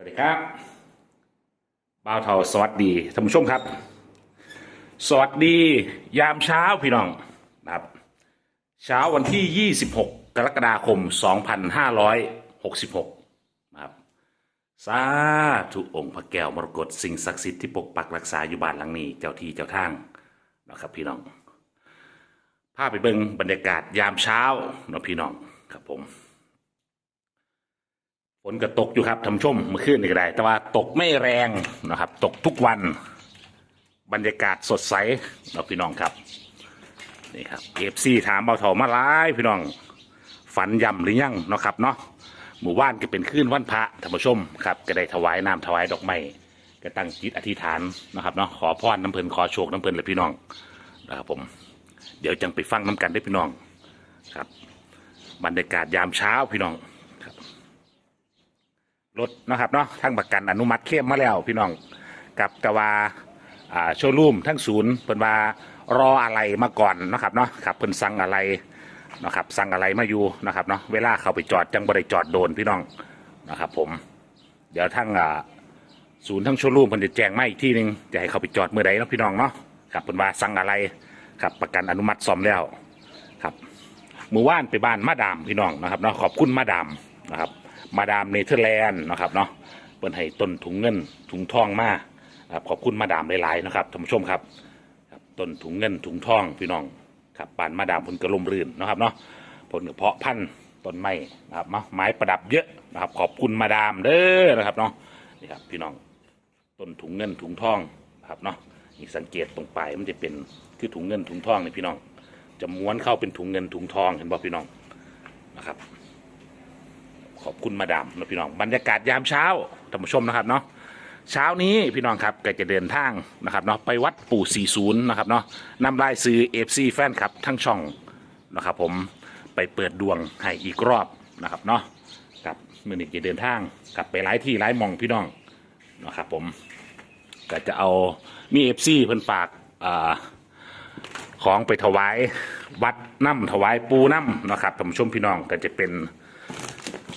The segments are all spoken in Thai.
สวัสดีครับบ่าวเทาสวัสดีท่านผู้ชมครับ สวัสดียามเช้าพี่น้องนะครับ เช้าวันที่ 26 กรกฎาคม 2566นะครับสาธุองค์พระแก้วมรกตสิ่งศักดิ์สิทธิ์ที่ปกปักรักษาอยู่บ้านหลังนี้เจ้าที่เจ้าทางนะครับพี่น้องพาไปเบิ่งบรรยากาศยามเช้าเนาะพี่น้องครับผม นก็ตกอยู่ครับท่านชมเมื่อคืนนี่ก็ได้ แต่ว่าตกไม่แรงนะครับ ตกทุกวัน บรรยากาศสดใสเราพี่น้องครับนี่ครับเอฟซีถามเบาเถามาหลายพี่น้อง ฝันยำหรือยังเนาะครับเนาะหมู่บ้านก็เป็นคืนวันพระท่านผู้ชมครับก็ได้ถวายน้ำถวายดอกไม้ก็ตั้งจิตอธิษฐานนะครับเนาะขอพรน้ำเพลินขอโชคน้ำเพลินเลยพี่น้องนะครับผม เดี๋ยวจังไปฟังน้ำกันได้พี่น้องครับ บรรยากาศยามเช้าพี่น้องครับ รถนะครับเนาะทั้งประกันอนุมัติเข้มมาแล้วพี่น้องกับกวาอ่าโชว์รูมทั้งศูนย์เพิ่นว่ารออะไรมาก่อนนะครับเนาะครับเพิ่นสั่งอะไรนะครับสั่งอะไรมาอยู่นะครับเนาะเวลาเข้าไปจอดจังบ่ได้จอดโดนพี่น้องนะครับผมเดี๋ยวทั้งอ่าศูนย์ทั้งโชว์รูมเพิ่นจะแจ้งมาอีกที่หนึงจะให้เข้าไปจอดเมื่อใดเนาะพี่น้องเนาะครับเพิ่นว่าสั่งอะไรครับประกันอนุมัติซ่อมแล้วครับหมู่บ้านไปบ้านมาดามพี่น้องนะครับเนาะขอบคุณมาดามนะครับ มาดามเนเธอร์แลนด์นะครับเนาะเปิ้นให้ต้นถุงเงินถุงทองมาครับขอบคุณมาดามหลายๆนะครับท่านผู้ชมครับครับต้นถุงเงินถุงทองพี่น้องครับบ้านมาดามผลกระลมรื่นนะครับเนาะผลกระเพาะพันธุ์ต้นไม้นะครับเนาะไม้ประดับเยอะนะครับ ขอบคุณมาดามเด้อนะครับเนาะนี่ครับพี่น้องต้นถุงเงินถุงทองนะครับเนาะนี่สังเกตตรงปลายมันจะเป็นคือถุงเงินถุงทองนี่พี่น้อง จะม้วนเข้าเป็นถุงเงินถุงทองเห็นบ่พี่น้องนะครับ ขอบคุณมาดามนะพี่น้องบรรยากาศยามเช้าท่านผู้ชมนะครับเนาะเช้านี้พี่น้องครับก็จะเดินทางนะครับเนาะไปวัดปู่40นะครับเนาะนำรายซื้อเอฟซีแฟนครับทั้งช่องนะครับผมไปเปิดดวงให้อีกรอบนะครับเนาะกับมือนี้จะเดินทางกลับไปหลายที่หลายหมองพี่น้องนะครับผมก็จะเอามีเอฟซีเพิ่นฝากอ่าของไปถวายวัดน้ำถวายปูน้ำนะครับท่านผู้ชมพี่น้องก็จะเป็น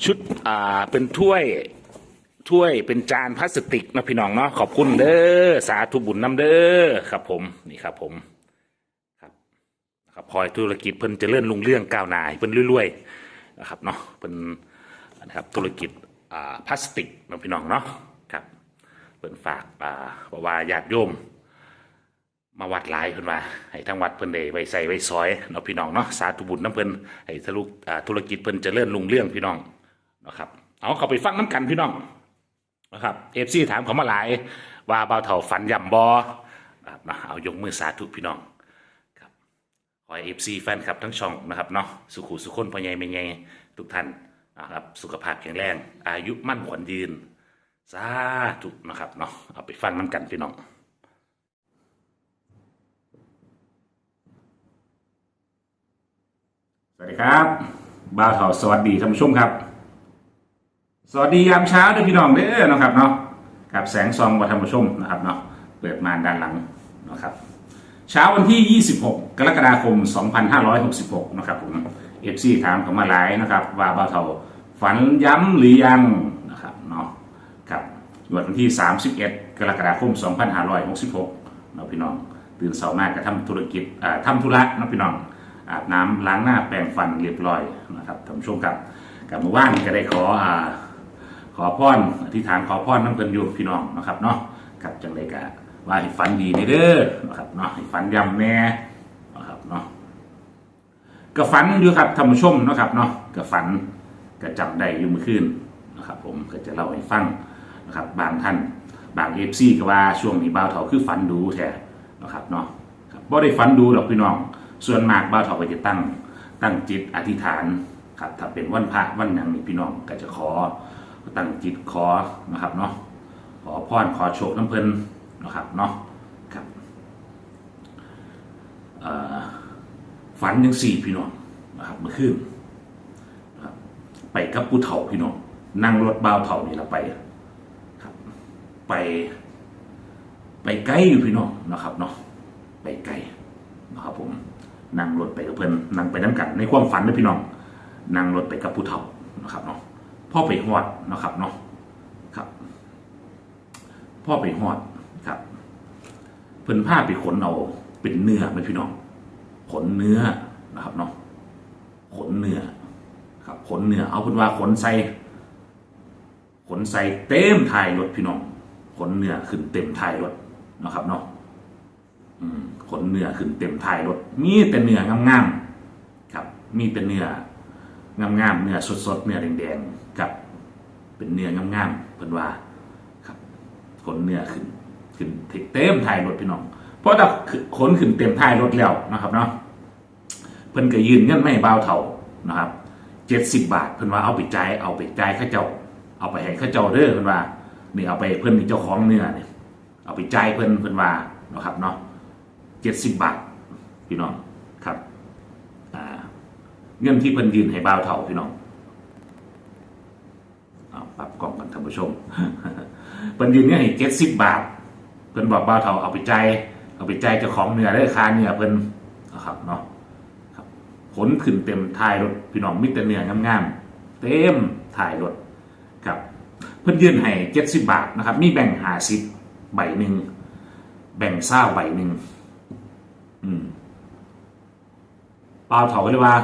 ชุดอ่าเป็นถ้วยถ้วยเป็นจานพลาสติกนะพี่น้องเนาะขอบคุณเด้อสาธุบุญน้ำเด้อครับผมนี่ครับผมครับนะครับพอยธุรกิจเพิ่นจะเลื่อนลุงเรื่องก้าวหน้าให้เพิ่นรวยๆนะครับเนาะเพิ่นนะครับธุรกิจอ่าพลาสติกนะพี่น้องเนาะครับเพิ่นฝากอ่าบอกว่าญาติโยม มาวัดหลายเพิ่นว่าให้ทั้งวัดเพิ่นได้ไว้ใส่ไว้ซอยเนาะพี่น้องเนาะสาธุบุญน้ำเพิ่นให้ทะลุอ่าธุรกิจเพิ่นเจริญรุ่งเรื่องพี่น้องนะครับเอาเข้าไปฟังน้ำกันพี่น้องนะครับเอฟซีถามเขามาหลาย ว่าเบาเถ่าฝันยำบอนะครับนะเอายกมือสาธุพี่น้องครับขอให้เอฟซีแฟนคลับทั้งช่องนะครับเนาะสุขุสุขคนพ่อใหญ่แม่ใหญ่ทุกท่านนะครับสุขภาพแข็งแรง อายุมั่นขวัญยืน สาธุนะครับเนาะเอาไปฟังน้ำกันพี่น้อง สวัส ดีครับบ่าวเถาสวัสดีท่านผู้ชมครับ สวัสดียามเช้าด้วยพี่น้องเด้อนะครับเนาะกับแสงซองวัท่านผู้ชมนะครับเนาะเปิดมาด้านหลังนะครับเช้าวันที่ 26 กรกฎาคม 2566 นะครับผมเอฟซีถามเขามาหลายนะครับว่าบ่าวเถาฝันย้ำหรือยังนะครับเนาะครับวันที่ 31 กรกฎาคม 2566เนาะพี่น้องตื่นเช้ามากก็ทำธุรกิจอ่าทำธุระเนาะพี่น้อง อาบน้ำล้างหน้าแปรงฟันเรียบร้อยนะครับท่านผู้ชมครับกับเมื่อวานก็ได้ขออ่าขอพรอธิษฐานขอพรน้ำเพิ่นอยู่พี่น้องนะครับเนาะกับจังเลยกะว่าให้ฝันดีในเด้อนะครับเนาะให้ฝันยำแน่นะครับเนาะก็ฝันอยู่ครับท่านผู้ชมนะครับเนาะก็ฝันก็จำได้อยู่เมื่อคืนนะครับ ผมก็จะเล่าให้ฟังนะครับ บางท่านบางเอฟซีก็ว่าช่วงนี้บ่าวเถาคือฝันดูแท้นะครับเนาะครับบ่ได้ฝันดูหรอกพี่น้อง ส่วนมากบ้าวเถาก็จะตั้งตั้งจิตอธิษฐานครับถ้าเป็นวันพระวันยังนี่พี่น้องก็จะขอตั้งจิตขอนะครับเนาะขอพรขอโชคน้ำเพลินนะครับเนาะครับฝันยังสี่พี่น้องนะครับเมื่อคืนนะครับไปกับผู้เฒ่าพี่น้องนั่งรถบ้าวเฒ่านี่เราไปครับไป ไปไกลอยู่พี่น้องนะครับเนาะไปไกลนะครับผม นั่งรถไปกับเพื่อนนั่งไปน้ำกันในความฝันนะพี่น้องนั่งรถไปกับผู้เฒ่านะครับเนาะพ่อไปฮอดนะครับเนาะครับ พ่อไปหอดครับ เพิ่นผ้าไปขนเอาเป็นเนื้อไหมพี่น้อง ขนเนื้อนะครับเนาะขนเนื้อครับ ขนเนื้อเอาเพิ่นว่าขนใส่ขนใส่เต็มท้ายรถพี่น้องขนเนื้อขึ้นเต็มท้ายรถนะครับเนาะอืม ขนเนื้อขึ้นเต็มท้ายรถมีแต่เนื้องามๆครับ มีแต่เนื้องามๆเนื้อสดๆเนื้อแดงๆกับ เป็นเนื้องามๆเพิ่นว่าครับขนเนื้อขึ้นขึ้นเต็มท้ายรถพี่น้องเพราะถ้าขนขึ้นเต็มท้ายรถแล้วนะครับเนาะเพิ่นก็ยืนเงินไม่เบาเท่านะครับเจ็ดสิบบาทเพิ่นว่าเอาไปจ่ายเอาไปจ่ายข้าเจ้า เอาไปให้ข้าเจ้าเด้อเพิ่นว่านี่เอาไปเพิ่นนี่เจ้าของเนื้อเนี่ยเอาไปจ่ายเพิ่นเพิ่นว่านะครับเนาะ เจ็ดสิบบาทพี่น้องครับอ่าเงินที่เพิ่นยืนให้เบาวเท่าพี่น้องเอาปรับกล่องกันท่านผู้ชมเพิ่นยืนเงินให้เจ็ดสิบบาท เพิ่นบอกเบาวเท่าเอาไปจ่ายเอาไปจ่ายเจ้าของเนื้อได้คาเนื้อเพิ่นนะครับเนาะครับขนขึ้นเต็มท้ายรถพี่น้องมิตรเนื้องามๆเต็มท้ายรถครับ เพิ่นยื่นให้เจ็ดสิบบาทนะครับ มีแบ่งหาสิบใบหนึ่งแบ่งเศร้าใบหนึ่ง ปล่าเถาเลยว่า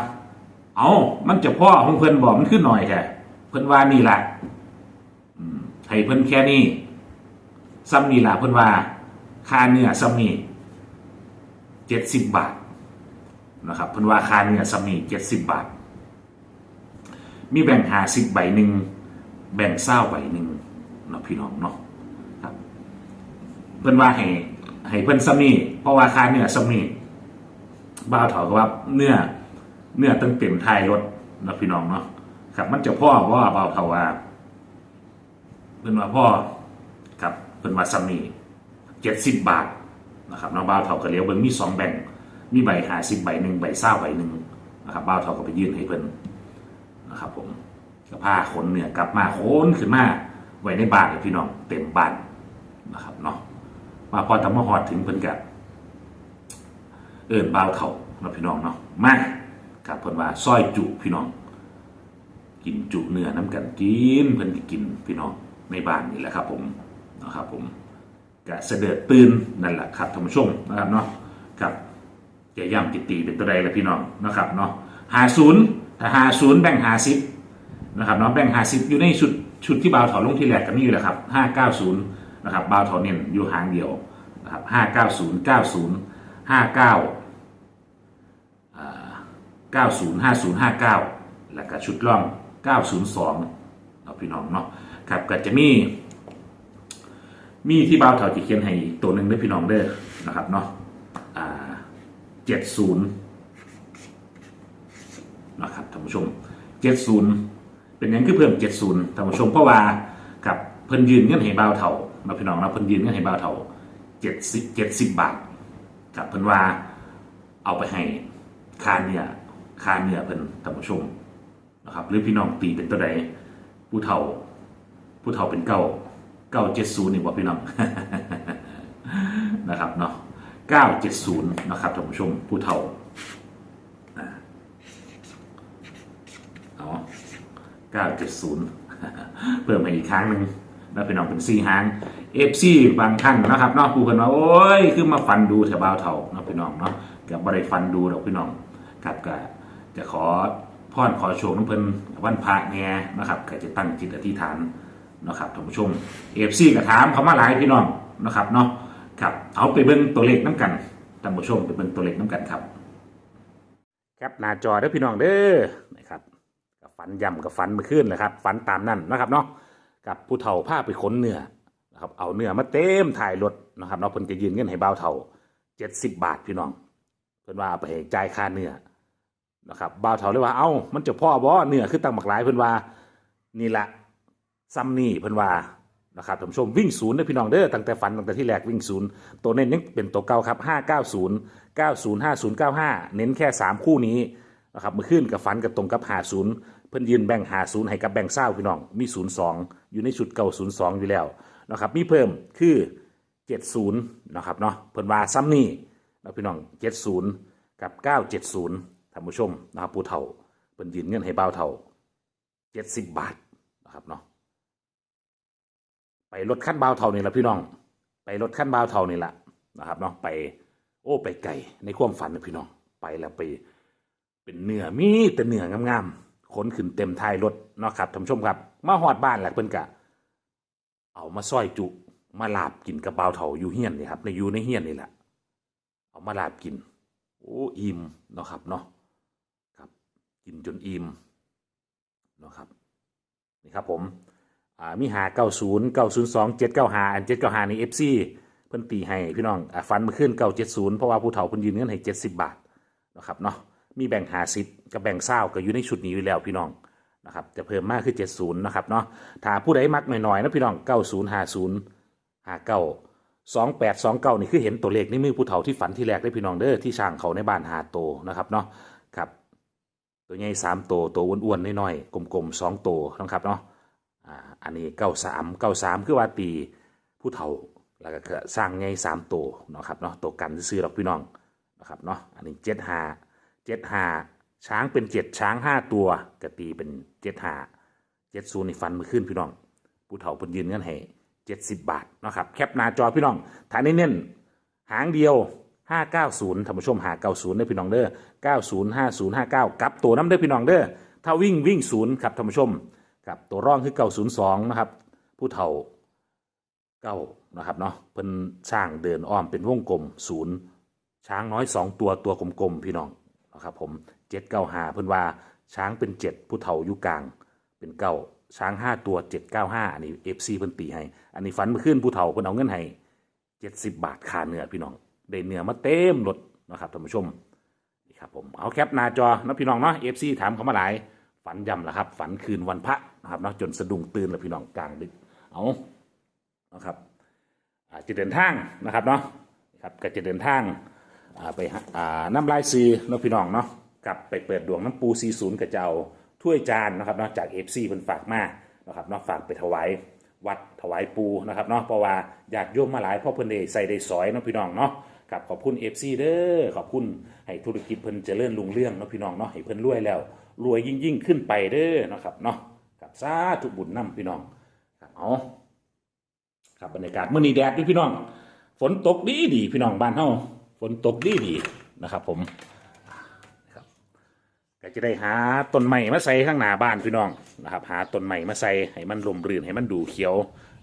เอามันจะพ่อของเพิ่อนบอกมันขึ้นหน่อยแค่เพิ่อนว่านี่แหละให้เพิ่อนแค่นี้ซ้ำนี่ล่ะเพิ่อนว่า ค่าเนื้อซ้ำนี่เจ็ดสิบบาทนะครับเพิ่อนว่าค่าเนื้อซ้ำนี่เจ็ดสิบบาท มีแบ่งหาสิบใบหนึ่งแบ่งเศร้าใบหนึ่งเนาะพี่น้องเนาะครับ เพิ่อนว่าให้ ให้เพิ่นซ้ำนี่เพราะว่าค่าเนื้อซ้ำนี่บ้าวเถาก็ว่าเนื้อเนื้อตั้งเต็มท้ายรถนะพี่น้องเนาะครับ มันจะพ่อว่าบ้าวเถาว่าเพิ่นว่าพ่อครับเป็นวาซามิเจ็ดสิบบาทนะครับน้องบ้าวเท่ากับเลี้ยวเบิ้งมีสองแบ่งมีใบหาสิบใบหนึ่งใบเศร้าใบหนึ่งนะครับบ้าวเท่าก็ไปยื่นให้เพิ่นนะครับ ผมก็ผ้าขนเหนือกลับมาโคนขึ้นมาไว้ในบ้านเลยพี่น้องเต็มบ้านนะครับเนาะ มาพอทำมาหอดถึงเพิ่นกับเอิญบ้าวเท่าเนาะพี่น้องเนาะมากับเพิ่นว่าซอยจุพี่น้อง กินจุเนื้อน้ำกันกินเพิ่นก็กินพี่น้องในบ้านนี่แหละครับ ผมนะครับผมกะเสด็จตื่นนั่นแหละครับท่านผู้ชมนะครับเนาะครับจะย่ำจิตตีเป็นตัวใดละพี่น้องนะครับเนาะหาศูนย์ถ้าหาศูนย์แบ่งหาสิบนะครับเนาะแบ่งหาสิบอยู่ในชุดชุดที่บ่าวถอลงที่แรกกันนี่อยู่แหละครับห้าเก้าศูนย์ นะครับบาวถอเน้นอยู่หางเดียวนะครับห้าเก้าศูนย์เก้าศูนย์ห้าเก้า90 50 59แล้วก็ชุดล่อง902เอาพี่น้องเนาะครับก็จะมี มีที่บ่าวเถาจิเขียนให้ตัวหนึ่งด้วยพี่น้องเด้อนะครับเนาะอ่า70นะครับท่านผู้ชม70เป็นยังคือเพิ่ม70ท่านผู้ชมเพราะว่ากับเพิ่นยืนเงินให้บ่าวเถา มาพี่น้องนะเพิ่นยืนเงินให้บ่าวเถา70 70บาทกับเพิ่นว่าเอาไปให้คาเนื้อคาเนื้อเพิ่นท่านผู้ชมนะครับหรือพี่น้องตีเป็นตัวใดผู้เฒ่า ผู้เฒ่าเป็นเก้าเก้าเจ็ดศูนย์นี่บอกพี่น้องนะครับเนาะเก้าเจ็ดศูนย์นะครับท่านผู้ชมผู้เฒ่าอ่าเอาเก้าเจ็ดศูนย์เพิ่มไปอีกครั้งหนึ่ง แล้วพี่น้องเป็นสี่หางเอฟซีบางท่านนะครับเนาะผู้เพิ่นว่าโอ้ยคือมาฟันดูแถวบ่าวเฒ่าเนาะพี่น้องเนาะกับบริฟันดูดอกพี่น้องครับก็จะขอพรขอโชคน้ำเพิ่นวันพระแน่นะครับก็จะตั้งจิตอธิษฐานนะครับท่านผู้ชมเอฟซีก็ถามเขามาหลายพี่น้องนะครับเนาะครับเอาไปเบิ่งตัวเลขน้ำกันท่านผู้ชมไปเบิ่งตัวเลขน้ำกันครับครับหน้าจอเด้อพี่น้องเด้อนะครับกับฝันย่ำกับฝันเมื่อคืนนะครับฝันตามนั่นนะครับเนาะ กับผู้เฒ่าผ้าไปขนเนื้อนะครับเอาเนื้อมาเต็มถ่ายรถนะครับเนาะเพิ่นจะยืนเงินให้บ่าวเฒ่าเจ็ดสิบบาทพี่น้องเพิ่นว่าไปให้จ่ายค่าเนื้อนะครับบ่าวเฒ่าเลยว่าเอ้ามันจะพ่อบ่เนื้อคือตังบักหลายเพิ่นว่านี่ละซ้ำนี่เพิ่นว่านะครับท่านผู้ชมวิ่งศูนย์เด้อพี่น้องเด้อตั้งแต่ฝันตั้งแต่ที่แรกวิ่งศูนย์ตัวเน้นยังเป็นตัวเก่าครับ590 90 50 95เก้าศูนย์ห้าศูนย์เก้าห้าเน้นแค่3คู่นี้นะครับเมื่อคืนกับฝันกับตรงกับ50 เพิ่นยืนแบ่ง50ให้กับแบ่งเศร้าพี่น้องมี02องอยู่ในชุดเก่า02องอยู่แล้วนะครับมีเพิ่มคือ70นย์นะครับเนาะเพิ่นว่าซ้ำนี่นะพี่น้อง70กับ970ท่านผู้ชมนะครับผู้เฒ่าเป็นยืนเงินให้เบาเฒ่า70บบาทนะครับเนาะไปรถขั้นเบาเท่านี่แหละพี่น้อง ไปรถขั้นเบาเท่านี่แหละนะครับเนาะไปโอ้ไปไกลในความฝันนะพี่น้อง ไปแล้วไปเป็นเนื้อมีแต่เนื้องามๆ ขนขึ้นเต็มท้ายรถเนาะครับท่านผู้ชมครับ มาหอดบ้านแหละเพิ่นกะ เอามาซอยจุ มาลาบกินกระเป๋าเถาอยู่เฮียนนี่ครับในอยู่ในเฮียนนี่แหละเอามาลาบกิน โอ้อิ่มเนาะครับเนาะครับกินจนอิ่มเนาะครับนี่ครับผมอ่ามีหาเก้าศูนย์เก้าศูนย์สองเจ็ดเก้าหาอันเจ็ดเก้าหาในเอฟซีเพิ่นตีให้พี่น้องอ่าฟันมาขึ้นเก้าเจ็ดศูนย์เพราะว่าผู้เฒ่าเพิ่นยืนเงินให้เจ็ดสิบบาทเนาะครับเนาะ มีแบ่งหาสิบกับแบ่งเศร้าก็อยู่ในชุดนี้อยู่แล้วพี่น้องนะครับจะเพิ่มมากคือเจ็ดศูนย์นะครับเนาะถ้าผู้ใดมักหน่อยๆนะพี่น้องเก้าศูนย์หาศูนย์หาเก้าสองแปดสองเก้านี่คือเห็นตัวเลขในมือผู้เฒ่าที่ฝันที่แรกได้พี่น้องเด้อที่ช่างเขาในบ้านหาโตนะครับเนาะครับตัวใหญ่สามโตตัวอ้วนๆน้อยๆกลมๆสองโตนะครับเนาะอ่าอันนี้เก้าสามเก้าสามคือว่าตีผู้เฒ่าแล้วก็สร้างใหญ่สามโตนะครับเนาะตัวกันซื้อๆหรอกพี่น้องนะครับเนาะอันนี้เจ็ดหา เจ็ดห้าช้างเป็นเจ็ดช้างห้าตัวกตีเป็นเจ็ดห้าเจ็ดศูนย์นี่ฟันมือขึ้นพี่น้อง ผู้เฒ่าเพิ่นยืนเงินให้เจ็ดสิบบาทนะครับ แคปหน้าจอพี่น้องฐานเน้นหางเดียว590ท่านผู้ชมหา90ได้พี่น้องเด้อ90 50 59กลับตัวน้ำเด้อพี่น้องเด้อถ้าวิ่งวิ่งศูนย์ครับท่านผู้ชมกับตัวร่องคือ902นย์สองนะครับ ผู้เฒ่าเก้านะครับเนาะเพิ่นสร้างเดินอ้อมเป็นวงกลมศูนย์ช้างน้อย2ตัวตัวกลมๆพี่น้อง นะครับผม795เก้าหาเพิ่อนว่าช้างเป็น7ผู้เฒ่ายู่กลางเป็นเก้าช้างห้าตัวเจ็ดเก้าห้าอันนี้เอฟซีเพิ่นตีให้ อันนี้ฝันเมื่อคืนผู้เฒ่าเพิ่นเอาเงินให้เจ็ดสิบบาทค่าเนื้อพี่น้องได้เนื้อมาเต็มรถนะครับท่านผู้ชมนี่ครับผมเอาแคปหน้าจอนะพี่น้องเนาะเอฟซีถามเขามาหลายฝันยำละครับ ฝันคืนวันพระนะครับเนาะจนสะดุ้งตื่นล้วพี่น้องกลางดึกเอานะครับอาจจะเดินทางนะครับเนาะครับก็จะเดินทาง อ่าไปหาอ่าน้ำลายซีเนาะพี่น้องเนาะกลับไปเปิดดวงน้ำปูซีศูนย์กับเจ้าถ้วยจานนะครับเนาะจากเอฟซีเพิ่นฝากมานะครับเนาะฝากไปถวายวัดถวายปูนะครับเนาะเพราะว่าญาติโยมมาหลายพ่อเพิ่นได้ใส่ได้สอยเนาะพี่น้องเนาะกับขอบคุณเอฟซีเด้อขอบคุณให้ธุรกิจเพิ่นเจริญรุ่งเรื่องเนาะพี่น้องเนาะให้เพิ่นรวยแล้ว รวยยิ่งยิ่งขึ้นไปเด้อนะครับเนาะกับสาธุบุญนำพี่น้องครับเอาครับบรรยากาศมื้อนี้แดดด้วยพี่น้อง ฝนตกดีดีพี่น้องบ้านเฮา ฝนตกดีดีนะครับ ผมครับก็จะได้หาต้นไม้มาใส่ข้างหน้าบ้านพี่น้องนะครับ หาต้นไม้มาใส่ให้มันลมรื่นให้มันดูเขียว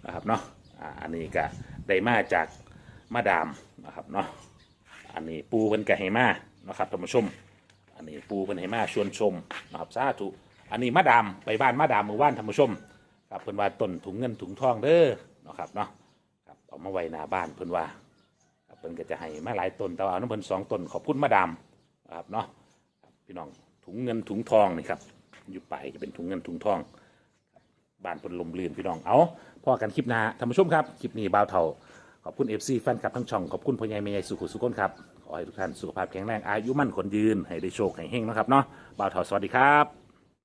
นะครับเนาะอ่าอันนี้ก็ได้มาจากมาดามนะครับเนาะอันนี้ปูเพิ่นก็ให้มานะครับท่านผู้ชม อันนี้ปูเพิ่นให้มาชวนชมนะครับสาธุอันนี้มาดามไปบ้านมาดามหมู่บ้านท่านผู้ชมครับเพิ่นว่าต้นถุงเงินถุงทองเด้อนะครับเนาะครับเอามาไว้หน้าบ้านเพิ่นว่า พิ่นก็จะให้มาหลายตนแต่ว่าเอาน้ำเพิ่นสองตนขอบคุณมาดามนะครับเนาะพี่น้องถุงเงินถุงทองนี่ครับอยู่ไปจะเป็นถุงเงินถุงทองบ้านพลลมลื่นพี่น้องเอาพอกันคลิปหน้าท่านผู้ชมครับคลิปนี้บ่าวเท่าขอบคุณเอฟซีแฟนคลับทั้งช่อง ขอบคุณพ่อใหญ่แม่ใหญ่สุขุสุขนครับ ขอให้ทุกท่านสุขภาพแข็งแรงอายุมั่นขนยืน ให้ได้โชคให้เฮงนะครับเนาะบ่าวเท่าสวัสดีครับ